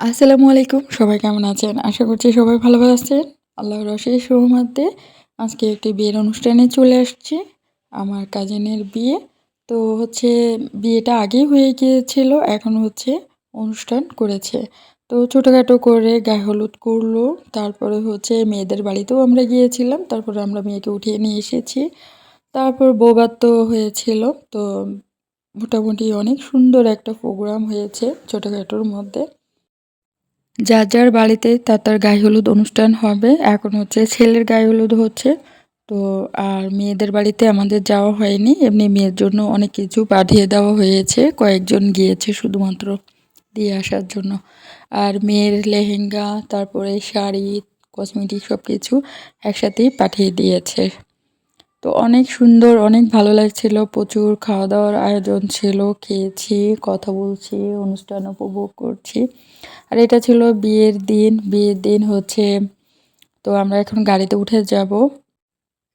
আসসালামু আলাইকুম, সবাই কেমন আছেন? আশা করছি সবাই ভালো আছেন। আল্লাহর অশেষ রহমতে আজকে একটি বিয়ের অনুষ্ঠানে চলে আসছি, আমার কাজিনের বিয়ে। তো হচ্ছে বিয়েটা আগেই হয়ে গিয়েছিল, এখন হচ্ছে অনুষ্ঠান করেছে। তো ছোটোখাটো করে গায়ে হলুদ করল, তারপরে হচ্ছে মেয়েদের বাড়িতেও আমরা গিয়েছিলাম, তারপরে আমরা মেয়েকে উঠিয়ে নিয়ে এসেছি। তারপর বৌবাত তো হয়েছিল, তো মোটামুটি অনেক সুন্দর একটা প্রোগ্রাম হয়েছে ছোটোখাটোর মধ্যে। যার যার বাড়িতে তার তার গায়ে হলুদ অনুষ্ঠান হবে। এখন হচ্ছে ছেলের গায়ে হলুদ হচ্ছে। তো আর মেয়েদের বাড়িতে আমাদের যাওয়া হয়নি। এমনি মেয়ের জন্য অনেক কিছু পাঠিয়ে দেওয়া হয়েছে। কয়েকজন গিয়েছে শুধুমাত্র দিয়ে আসার জন্য। আর মেয়ের লেহেঙ্গা, তারপরে শাড়ি কসমেটিক সব কিছু একসাথেই পাঠিয়ে দিয়েছে। তো অনেক সুন্দর, অনেক ভালো লাগছিল। প্রচুর খাওয়া দাওয়ার আয়োজন ছিল। খেয়েছি, কথা বলছি, অনুষ্ঠান উপভোগ করছি। আর এটা ছিল বিয়ের দিন। বিয়ের দিন হচ্ছে, তো আমরা এখন গাড়িতে উঠে যাব।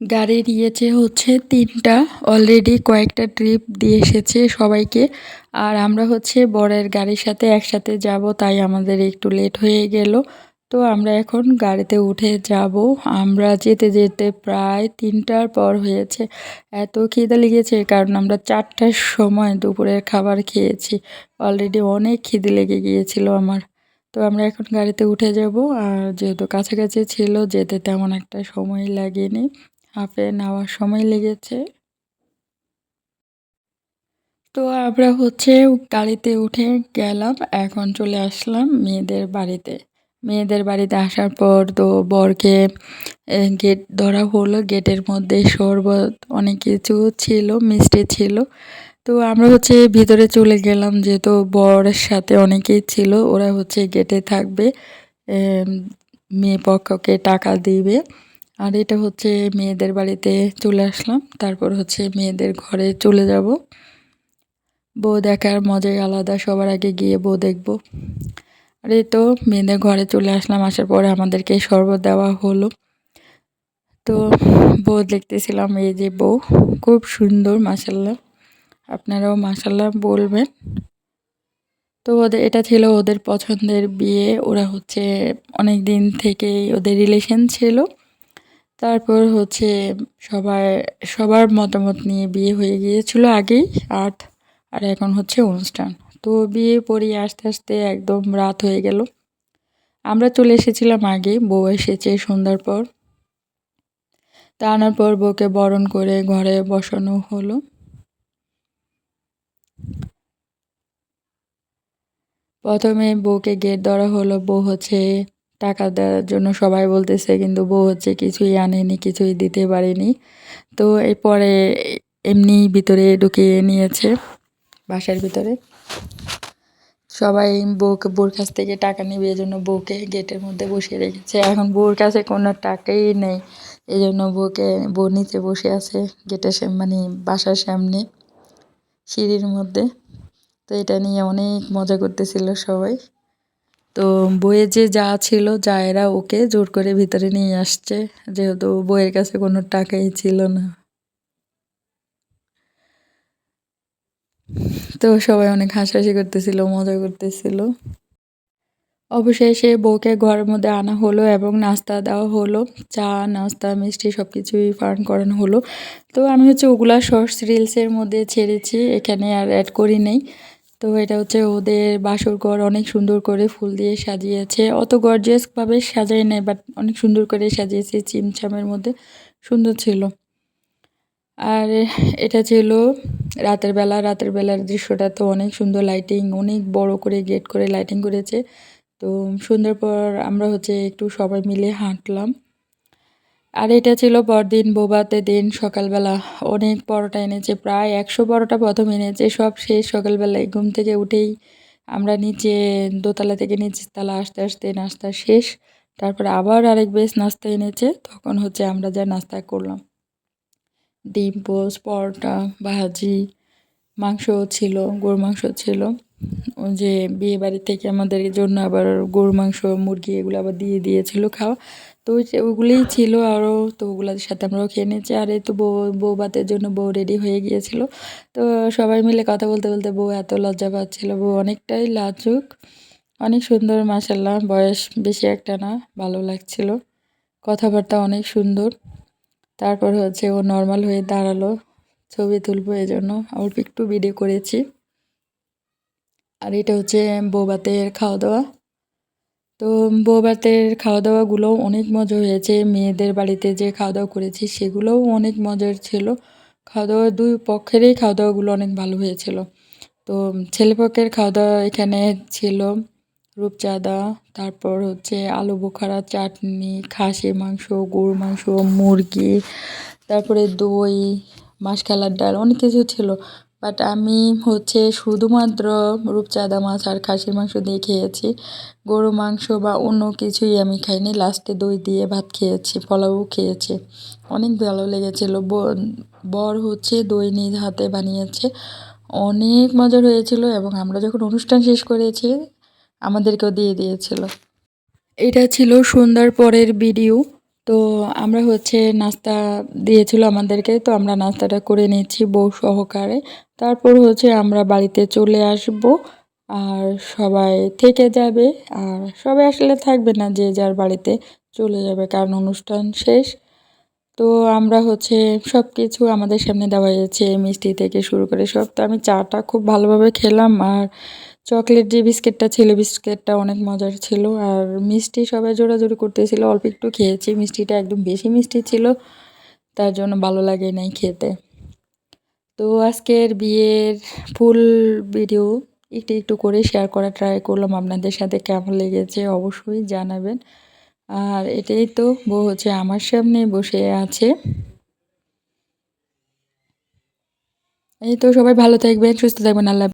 গাড়ি নিয়েছে হচ্ছে তিনটা। অলরেডি কয়েকটা ট্রিপ দিয়ে এসেছে সবাইকে। আর আমরা হচ্ছে বরের গাড়ির সাথে একসাথে যাব, তাই আমাদের একটু লেট হয়ে গেল। তো আমরা এখন গাড়িতে উঠে যাব। আমরা যেতে যেতে প্রায় তিনটার পর হয়েছে। এত খিদে লেগেছে কারণ আমরা চারটার সময় দুপুরের খাবার খেয়েছি। অলরেডি অনেক খিদে লেগে গিয়েছিল আমার। তো আমরা এখন গাড়িতে উঠে যাব। আর যেহেতু কাছাকাছি ছিল, যেতে তেমন একটা সময় লাগেনি। হাফে নেওয়ার সময় লেগেছে। তো আমরা হচ্ছে গাড়িতে উঠে গেলাম। এখন চলে আসলাম মেয়েদের বাড়িতে। মেয়েদের বাড়িতে আসার পর তো বরকে গেট ধরা হলো। গেটের মধ্যে শরবত অনেক কিছু ছিল, মিষ্টি ছিল। তো আমরা হচ্ছে ভিতরে চলে গেলাম যেহেতু বরের সাথে অনেকেই ছিল, ওরা হচ্ছে গেটে থাকবে। মেয়ে পক্ষকে টাকা দিবে। আর এটা হচ্ছে মেয়েদের বাড়িতে চলে আসলাম। তারপর হচ্ছে মেয়েদের ঘরে চলে যাব। বউ দেখার মজাই আলাদা, সবার আগে গিয়ে বউ দেখব। আর এই তো মেয়েদের ঘরে চলে আসলাম, আসার পরে আমাদেরকে শরবত দেওয়া হলো। তো বউ দেখতেছিলাম, এই যে বউ, খুব সুন্দর মাসাল্লাহ আপনারাও মাসাল্লাহ বলবেন। তো ওদের, এটা ছিল ওদের পছন্দের বিয়ে, ওরা হচ্ছে অনেক দিন থেকেই ওদের রিলেশন ছিল। তারপর হচ্ছে সবাই, সবার মতামত নিয়ে বিয়ে হয়ে গিয়েছিল আগেই, আট, আর এখন হচ্ছে অনুষ্ঠান। তো বিয়ে পড়িয়ে আস্তে আস্তে একদম রাত হয়ে গেল। আমরা চলে এসেছিলাম আগে, বউ এসেছে সন্ধ্যার পর। তা আনার পর বউকে বরণ করে ঘরে বসানো হলো। প্রথমে বউকে গেট ধরা হলো, বউ হচ্ছে টাকা দেওয়ার জন্য সবাই বলতেছে, কিন্তু বউ হচ্ছে কিছুই আনেনি, কিছুই দিতে পারেনি। তো এরপরে এমনি ভিতরে ঢুকিয়ে নিয়েছে, বাসার ভিতরে। সবাই বউকে, বউর কাছ থেকে টাকা নেবে, এই জন্য বউকে গেটের মধ্যে বসিয়ে রেখেছে। এখন বউর কাছে কোনো টাকাই নেই। এই জন্য বউকে, বউ নিচে বসে আছে গেটের মানে বাসার সামনে, সিঁড়ির মধ্যে। তো এটা নিয়ে অনেক মজা করতেছিল সবাই। তো বইয়ে যে যা ছিল, যা এরা ওকে জোর করে ভিতরে নিয়ে আসছে, যেহেতু বইয়ের কাছে কোনো টাকাই ছিল না। তো সবাই অনেক হাসাহাসি করতেছিল, মজা করতেছিল। অবশেষে বউকে ঘরের মধ্যে আনা হলো এবং নাস্তা দেওয়া হলো। চা, নাস্তা, মিষ্টি সব কিছুই ফার্ন করানো হলো। তো আমি হচ্ছে ওগুলা শর্টস, রিলসের মধ্যে ছেড়েছি, এখানে আর অ্যাড করি নেই। তো এটা হচ্ছে ওদের বাসর ঘর অনেক সুন্দর করে ফুল দিয়ে সাজিয়েছে। অত গর্জিয়াসভাবে সাজাই নেয় বাট অনেক সুন্দর করে সাজিয়েছে, চিমচামের মধ্যে সুন্দর ছিল। আর এটা ছিল রাতের বেলা, রাতের বেলার দৃশ্যটা তো অনেক সুন্দর লাইটিং অনেক বড় করে গেট করে লাইটিং করেছে। তো সুন্দর পর আমরা হচ্ছে একটু সবাই মিলে হাঁটলাম। আর এটা ছিল পরদিন, বোবাতে দিন, সকালবেলা। অনেক পরোটা এনেছে, প্রায় একশো পরোটা প্রথম এনেছে, সব শেষ সকালবেলায় ঘুম থেকে উঠেই আমরা নিচে দোতলা থেকে নিচে তালা আসতে আসতে নাস্তা শেষ। তারপর আবার আরেক বেশ নাস্তা এনেছে, তখন হচ্ছে আমরা যা নাস্তা করলাম। ডিম পোস্ট পরোটা, ভাজি মাংস ছিল, গরুর মাংস ছিল। যে বিয়ে বাড়ি থেকে আমাদের জন্য আবার গরুর মাংস, মুরগি এগুলো আবার দিয়ে দিয়েছিল খাওয়া। তো ওগুলোই ছিল আরও, তো ওগুলোর সাথে আমরাও খেয়ে নিয়েছি। আর এই তো বউ বউ ভাতের জন্য বউ রেডি হয়ে গিয়েছিল। তো সবাই মিলে কথা বলতে বলতে বউ এত লজ্জা পাচ্ছিল। বউ অনেকটাই লাজুক, অনেক সুন্দর মাসাল্লাহ বয়স বেশি একটা না, ভালো লাগছিল। কথাবার্তা অনেক সুন্দর। তারপর হচ্ছে ও নর্মাল হয়ে দাঁড়াল। ছবি তুলবো এই জন্য অল্প একটু ভিডিও করেছি। আর এটা হচ্ছে বৌবাতের খাওয়া দাওয়া তো বৌবাতের খাওয়া দাওয়াগুলোও অনেক মজা হয়েছে। মেয়েদের বাড়িতে যে খাওয়া দাওয়া করেছি সেগুলোও অনেক মজার ছিল। খাওয়া দাওয়া দুই পক্ষেরই খাওয়া দাওয়াগুলো অনেক ভালো হয়েছিল। তো ছেলেপক্ষের খাওয়া দাওয়া এখানে ছিল রূপচাঁদা, তারপর হচ্ছে আলু বোখারা, চাটনি খাসি মাংস, গরুর মাংস, মুরগি, তারপরে দই মাসকালার ডাল, অনেক কিছু ছিল। বাট আমি হচ্ছে শুধুমাত্র রূপচাঁদা মাছ আর খাসির মাংস দিয়ে খেয়েছি। গরু মাংস বা অন্য কিছুই আমি খাইনি। লাস্টে দই দিয়ে ভাত খেয়েছি পোলাও খেয়েছি। অনেক ভালো লেগেছিল। বর হচ্ছে দই নিজ হাতে বানিয়েছে। অনেক মজার হয়েছিল এবং আমরা যখন অনুষ্ঠান শেষ করেছি, আমাদেরকেও দিয়ে দিয়েছিল। এটা ছিল সন্ধ্যার পরের ভিডিও তো আমরা হচ্ছে নাস্তা দিয়েছিল আমাদেরকে, তো আমরা নাস্তাটা করে নিচ্ছি বউ সহকারে। তারপর হচ্ছে আমরা বাড়িতে চলে আসব, আর সবাই থেকে যাবে, আর সবাই আসলে থাকবে না যে যার বাড়িতে চলে যাবে, কারণ অনুষ্ঠান শেষ। তো আমরা হচ্ছে সব কিছু আমাদের সামনে দেওয়া হয়েছে, মিষ্টি থেকে শুরু করে সব। তো আমি চাটা খুব ভালোভাবে খেলাম, আর চকলেট যে বিস্কিটটা ছিল, বিস্কিটটা অনেক মজার ছিল। আর মিষ্টি সবাই জোরাজোরি করতেছিল, অল্প একটু খেয়েছি। মিষ্টিটা একদম বেশি মিষ্টি ছিল, তার জন্য ভালো লাগে নাই খেতে। তো আজকের বিয়ের ফুল ভিডিও একটু একটু করে শেয়ার করা ট্রাই করলাম। আপনাদের সাথে কেমন লেগেছে অবশ্যই জানাবেন। আর এটাই তো, বউ হচ্ছে আমার সামনে বসে আছে। এই তো সবাই ভালো থাকবেন, সুস্থ থাকবেন, আল্লাহ